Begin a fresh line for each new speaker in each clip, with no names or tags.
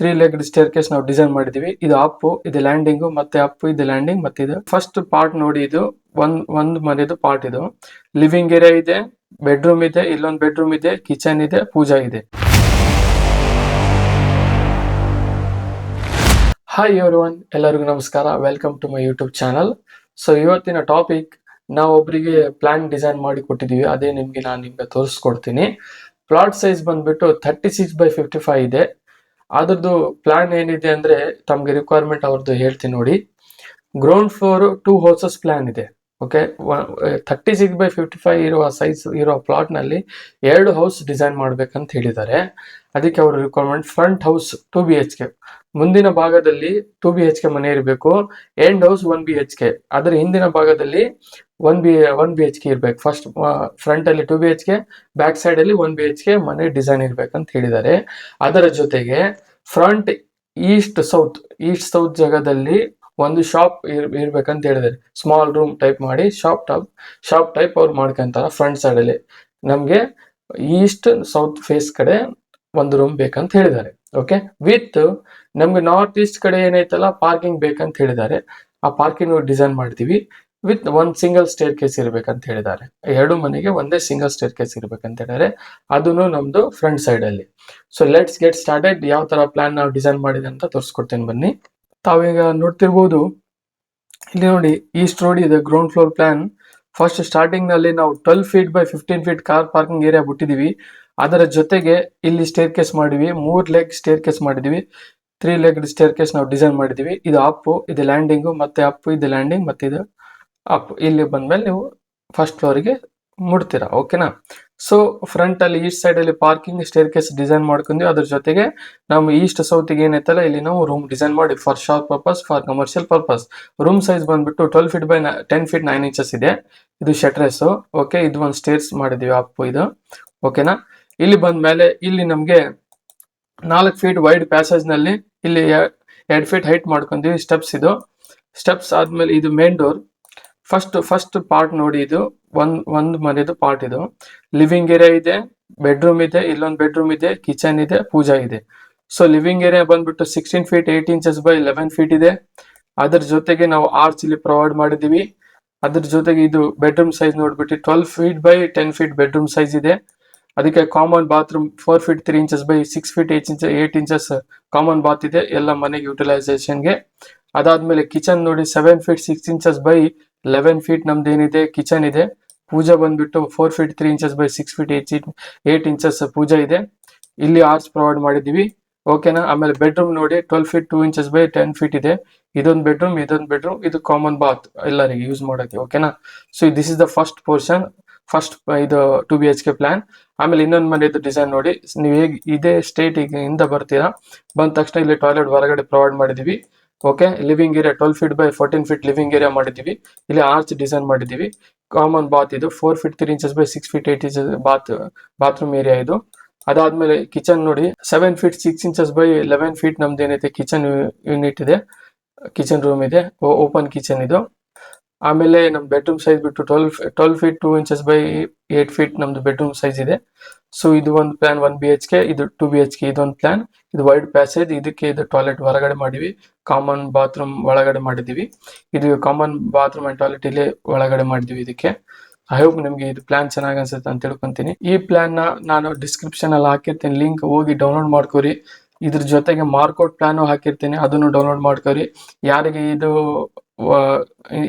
Three legged stair case ನಾವು design ಮಾಡಿದೀವಿ. ಇದು ಅಪ್ ಇದು ಲ್ಯಾಂಡಿಂಗು ಮತ್ತೆ ಅಪ್ ಇದು ಲ್ಯಾಂಡಿಂಗ್ ಮತ್ತೆ ಇದು ಫಸ್ಟ್ ಪಾರ್ಟ್ ನೋಡಿ ಇದು ಒಂದ್ ಒಂದ್ ಮನೆದು ಪಾರ್ಟ್ ಇದು. ಲಿವಿಂಗ್ ಏರಿಯಾ ಇದೆ ಬೆಡ್ರೂಮ್ ಇದೆ, ಇಲ್ಲೊಂದು ಬೆಡ್ರೂಮ್ ಇದೆ ಕಿಚನ್ ಇದೆ, ಪೂಜಾ ಇದೆ. ಹಾಯ್ ಎವ್ರಿವನ್ ಎಲ್ಲರಿಗೂ ನಮಸ್ಕಾರ. Welcome to my YouTube channel so ಇವತ್ತಿನ ಟಾಪಿಕ್ ನಾವು ಒಬ್ಬರಿಗೆ ಪ್ಲಾನ್ ಡಿಸೈನ್ ಮಾಡಿ ಕೊಟ್ಟಿದೀವಿ. ಅದೇ ನಿಮಗೆ ನಾನು ನಿಮ್ಗೆ ತೋರಿಸ್ಕೊಡ್ತೀನಿ. ಪ್ಲಾಟ್ ಸೈಜ್ ಬಂದ್ಬಿಟ್ಟು thirty six by fifty five ಇದೆ. ಅದ್ರದ್ದು ಪ್ಲಾನ್ ಏನಿದೆ ಅಂದ್ರೆ ತಮಗೆ ರಿಕ್ವೈರ್ಮೆಂಟ್ ಅವ್ರದ್ದು ಹೇಳ್ತೀನಿ ನೋಡಿ. Ground floor two houses plan ಇದೆ. Okay thirty six by fifty five ಇರುವ ಸೈಜ್ ಇರೋ ಪ್ಲಾಟ್ನಲ್ಲಿ ಎರಡು ಹೌಸ್ ಡಿಸೈನ್ ಮಾಡ್ಬೇಕಂತ ಹೇಳಿದ್ದಾರೆ. ಅದಕ್ಕೆ ಅವ್ರ requirement front house two B H K ಮುಂದಿನ ಭಾಗದಲ್ಲಿ ಟು ಬಿ ಎಚ್ ಕೆ ಮನೆ ಇರಬೇಕು. And house one B H K ಅದರ ಹಿಂದಿನ ಭಾಗದಲ್ಲಿ one B one B H K ಇರ್ಬೇಕು. ಫಸ್ಟ್ ಫ್ರಂಟ್ ಅಲ್ಲಿ two B H K back side ಅಲ್ಲಿ ಒನ್ ಬಿ ಎಚ್ ಕೆ ಮನೆ ಡಿಸೈನ್ ಇರ್ಬೇಕಂತ ಹೇಳಿದ್ದಾರೆ. ಅದರ ಜೊತೆಗೆ front east south east south ಜಾಗದಲ್ಲಿ ಒಂದು ಶಾಪ್ ಇರ್, ಇರ್ಬೇಕಂತ ಹೇಳಿದ್ದಾರೆ. ಸ್ಮಾಲ್ ರೂಮ್ ಟೈಪ್ ಮಾಡಿ ಶಾಪ್ ಟಾಪ್ ಶಾಪ್ ಟೈಪ್ ಅವ್ರು ಮಾಡ್ಕೊಂತಾರ ಫ್ರಂಟ್ ಸೈಡ್ ಅಲ್ಲಿ. ನಮ್ಗೆ ಈಸ್ಟ್ ಸೌತ್ ಫೇಸ್ ಕಡೆ ಒಂದು ರೂಮ್ ಬೇಕಂತ ಹೇಳಿದ್ದಾರೆ. ಓಕೆ ವಿತ್ ನಮ್ಗೆ ನಾರ್ತ್ ಈಸ್ಟ್ ಕಡೆ ಏನೈತಲ್ಲ ಪಾರ್ಕಿಂಗ್ ಬೇಕಂತ ಹೇಳಿದ್ದಾರೆ. ಆ ಪಾರ್ಕಿಂಗ್ ಡಿಸೈನ್ ಮಾಡ್ತೀವಿ. With one single staircase ಇರಬೇಕಂತ ಹೇಳಿದ್ದಾರೆ. ಎರಡು ಮನೆಗೆ ಒಂದೇ ಸಿಂಗಲ್ ಸ್ಟೇರ್ ಕೇಸ್ ಇರಬೇಕಂತ ಹೇಳಿದ್ದಾರೆ. ಅದನ್ನು ನಮ್ದು ಫ್ರಂಟ್ ಸೈಡ್ ಅಲ್ಲಿ. ಸೊ ಲೆಟ್ಸ್ ಗೆಟ್ ಸ್ಟಾರ್ಟೆಡ್ ಯಾವ ತರ ಪ್ಲಾನ್ ನಾವು ಡಿಸೈನ್ ಮಾಡಿದೆ ಅಂತ ತೋರಿಸ್ಕೊಡ್ತೇನೆ ಬನ್ನಿ. ತಾವೀಗ ನೋಡ್ತಿರ್ಬೋದು. ಇಲ್ಲಿ ನೋಡಿ ಈಸ್ಟ್ ರೋಡ್ ಇದೆ ಗ್ರೌಂಡ್ ಫ್ಲೋರ್ ಪ್ಲಾನ್ ಫಸ್ಟ್ ಸ್ಟಾರ್ಟಿಂಗ್ನಲ್ಲಿ ನಾವು twelve feet by fifteen feet car parking area ಬಿಟ್ಟಿದೀವಿ. ಅದರ ಜೊತೆಗೆ ಇಲ್ಲಿ ಸ್ಟೇರ್ ಕೇಸ್ ಮಾಡಿವಿ ಮೂರ್ ಲೆಗ್ ಸ್ಟೇರ್ ಕೇಸ್ ಮಾಡಿದೀವಿ. ತ್ರೀ ಲೆಗ್ ಸ್ಟೇರ್ ಕೇಸ್ ನಾವು ಡಿಸೈನ್ ಮಾಡಿದೀವಿ. ಇದು ಅಪ್ ಇದು ಲ್ಯಾಂಡಿಂಗು ಮತ್ತೆ ಅಪ್ ಇದು ಲ್ಯಾಂಡಿಂಗ್ ಮತ್ತೆ ಇದು ಅಪ್ ಇಲ್ಲಿ ಬಂದ್ಮೇಲೆ ನೀವು ಫಸ್ಟ್ ಫ್ಲೋರಿಗೆ ಮುಡ್ತೀರಾ ಓಕೆನಾ ಸೊ ಫ್ರಂಟ್ ಅಲ್ಲಿ ಈಸ್ಟ್ ಸೈಡ್ ಅಲ್ಲಿ ಪಾರ್ಕಿಂಗ್ ಸ್ಟೇರ್ ಕೇಸ್ ಡಿಸೈನ್ ಮಾಡ್ಕೊಂಡ್ವಿ. ಅದ್ರ ಜೊತೆಗೆ ನಾವು ಈಸ್ಟ್ ಸೌತ್ ಏನೈತಲ್ಲ, ಇಲ್ಲಿ ನಾವು ರೂಮ್ ಡಿಸೈನ್ ಮಾಡಿ for shop purpose for commercial purpose room size ಬಂದ್ಬಿಟ್ಟು twelve feet by ten feet nine inches ಇದೆ. ಇದು ಶಟ್ರೆಸ್ ಓಕೆ ಇದು ಒಂದು ಸ್ಟೇರ್ಸ್ ಮಾಡಿದೀವಿ ಅಪ್ಪು ಇದು ಓಕೆನಾ ಇಲ್ಲಿ ಬಂದ್ಮೇಲೆ, ಇಲ್ಲಿ ನಮಗೆ ನಾಲ್ಕು ಫೀಟ್ ವೈಡ್ ಪ್ಯಾಸೇಜ್ನಲ್ಲಿ ಇಲ್ಲಿ ಎರಡು ಫೀಟ್ ಹೈಟ್ ಮಾಡ್ಕೊಂಡಿವಿ ಸ್ಟೆಪ್ಸ್ ಇದು. ಸ್ಟೆಪ್ಸ್ ಆದ್ಮೇಲೆ ಇದು main door first first part ನೋಡಿ ಇದು. ಒಂದ್ ಒಂದ್ ಮನೆದು ಪಾರ್ಟ್ ಇದು. ಲಿವಿಂಗ್ ಏರಿಯಾ ಇದೆ ಬೆಡ್ರೂಮ್ ಇದೆ, ಇಲ್ಲೊಂದು ಬೆಡ್ರೂಮ್ ಇದೆ ಕಿಚನ್ ಇದೆ, ಪೂಜಾ ಇದೆ. ಸೊ ಲಿವಿಂಗ್ ಏರಿಯಾ ಬಂದ್ಬಿಟ್ಟು sixteen feet eight inches by eleven feet ಇದೆ. ಅದ್ರ ಜೊತೆಗೆ ನಾವು ಆರ್ಚ್ ಇಲ್ಲಿ ಪ್ರೊವೈಡ್ ಮಾಡಿದೀವಿ ಅದ್ರ ಜೊತೆಗೆ ಇದು ಬೆಡ್ರೂಮ್ ಸೈಜ್ ನೋಡ್ಬಿಟ್ಟು twelve feet by ten feet bedroom size ಇದೆ. ಅದಕ್ಕೆ common bathroom four feet three inches by six feet eight inch eight inches common bath ಇದೆ. ಎಲ್ಲ ಮನೆಗೆ ಯುಟಿಲೈಸೇಷನ್ಗೆ ಅದಾದ್ಮೇಲೆ ಕಿಚನ್ ನೋಡಿ seven feet six inches by eleven feet ನಮ್ದು ಏನಿದೆ? ಕಿಚನ್ ಇದೆ. ಪೂಜಾ ಬಂದ್ಬಿಟ್ಟು four feet three inches by six feet eight eight inches ಪೂಜಾ ಇದೆ. ಇಲ್ಲಿ ಆರ್ಚ್ ಪ್ರೊವೈಡ್ ಮಾಡಿದೀವಿ ಓಕೆನಾ ಆಮೇಲೆ ಬೆಡ್ರೂಮ್ ನೋಡಿ twelve feet two inches by ten feet ಇದೆ. ಇದೊಂದು ಬೆಡ್ರೂಮ್ ಇದೊಂದು ಬೆಡ್ರೂಮ್ ಇದು ಕಾಮನ್ ಬಾತ್ ಎಲ್ಲರಿಗೆ ಯೂಸ್ ಮಾಡೋಕೆ ಓಕೆನಾ so this is the first portion first ಇದು two B H K plan ಆಮೇಲೆ ಇನ್ನೊಂದು ಮನೆಯದು ಡಿಸೈನ್ ನೋಡಿ, ನೀವು ಹೇಗೆ, ಇದೇ ಸ್ಟೇಟ್ ಈಗ ಇಂದ ಬರ್ತೀರಾ? ಬಂದ ತಕ್ಷಣ ಇಲ್ಲಿ ಟಾಯ್ಲೆಟ್ ಹೊರಗಡೆ ಪ್ರೊವೈಡ್ ಮಾಡಿದೀವಿ okay living area twelve feet by fourteen feet living area ಮಾಡಿದೀವಿ ಇಲ್ಲಿ ಆರ್ಚ್ ಡಿಸೈನ್ ಮಾಡಿದೀವಿ ಕಾಮನ್ ಬಾತ್ ಇದು four feet three inches by six feet eight inches bath bathroom area ಇದು. ಅದಾದ್ಮೇಲೆ ಕಿಚನ್ ನೋಡಿ seven feet six inches by eleven feet ನಮ್ದು ಏನೈತೆ kitchen unit ಇದೆ. ಕಿಚನ್ ರೂಮ್ ಇದೆ. ಓಪನ್ ಕಿಚನ್ ಇದು. ಆಮೇಲೆ ನಮ್ ಬೆಡ್ರೂಮ್ ಸೈಜ್ ಬಿಟ್ಟು twelve twelve feet two inches by eight feet ನಮ್ದು ಬೆಡ್ರೂಮ್ ಸೈಜ್ ಇದೆ. ಸೊ ಇದು ಒಂದು plan one B H K ಇದು ಟೂ ಬಿ ಎಚ್ ಕೆ ಇದೊಂದು ಪ್ಲಾನ್ ಇದು ವೈಡ್ ಪ್ಯಾಸೇಜ್ ಇದಕ್ಕೆ ಇದು ಟಾಯ್ಲೆಟ್ ಹೊರಗಡೆ ಮಾಡಿವಿ ಕಾಮನ್ ಬಾತ್ರೂಮ್ ಒಳಗಡೆ ಮಾಡಿದೀವಿ ಇದು ಕಾಮನ್ ಬಾತ್ರೂಮ್ ಅಂಡ್ ಟಾಯ್ಲೆಟ್ ಇಲ್ಲಿ ಒಳಗಡೆ ಮಾಡಿದ್ವಿ ಇದಕ್ಕೆ. ಐ ಹೋಪ್ ನಿಮ್ಗೆ ಇದು ಪ್ಲಾನ್ ಚೆನ್ನಾಗಿ ಅನ್ಸುತ್ತೆ ಅಂತ ತಿಳ್ಕೊಂತೀನಿ. ಈ ಪ್ಲಾನ್ನ ನಾನು ಡಿಸ್ಕ್ರಿಪ್ಷನ್ ಅಲ್ಲಿ ಹಾಕಿರ್ತೀನಿ. ಲಿಂಕ್ ಹೋಗಿ ಡೌನ್ಲೋಡ್ ಮಾಡ್ಕೋರಿ. ಇದ್ರ ಜೊತೆಗೆ ಮಾರ್ಕೌಟ್ ಪ್ಲಾನ್ ಹಾಕಿರ್ತೀನಿ. ಅದನ್ನು ಡೌನ್ಲೋಡ್ ಮಾಡ್ಕೋರಿ. ಯಾರಿಗೆ ಇದು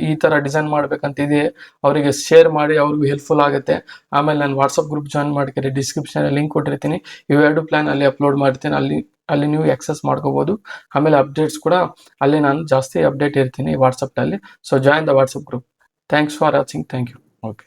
ಈ ಥರ ಡಿಸೈನ್ ಮಾಡ್ಬೇಕಂತಿದೆ, ಅವರಿಗೆ ಶೇರ್ ಮಾಡಿ ಅವ್ರಿಗೂ ಹೆಲ್ಪ್ಫುಲ್ ಆಗುತ್ತೆ. ಆಮೇಲೆ ನಾನು ವಾಟ್ಸಪ್ ಗ್ರೂಪ್ ಜಾಯ್ನ್ ಮಾಡ್ಕೊರಿ ಡಿಸ್ಕ್ರಿಪ್ಷನ್ ಲಿಂಕ್ ಕೊಟ್ಟಿರ್ತೀನಿ. ಇವೆರಡು ಪ್ಲಾನ್ ಅಲ್ಲಿ ಅಪ್ಲೋಡ್ ಮಾಡ್ತೀನಿ, ಅಲ್ಲಿ ಅಲ್ಲಿ ನೀವು ಎಕ್ಸೆಸ್ ಮಾಡ್ಕೋಬೋದು. ಆಮೇಲೆ ಅಪ್ಡೇಟ್ಸ್ ಕೂಡ ಅಲ್ಲಿ ನಾನು ಜಾಸ್ತಿ ಅಪ್ಡೇಟ್ ಇರ್ತೀನಿ ವಾಟ್ಸಪ್ನಲ್ಲಿ so join the WhatsApp group thanks for watching thank you okay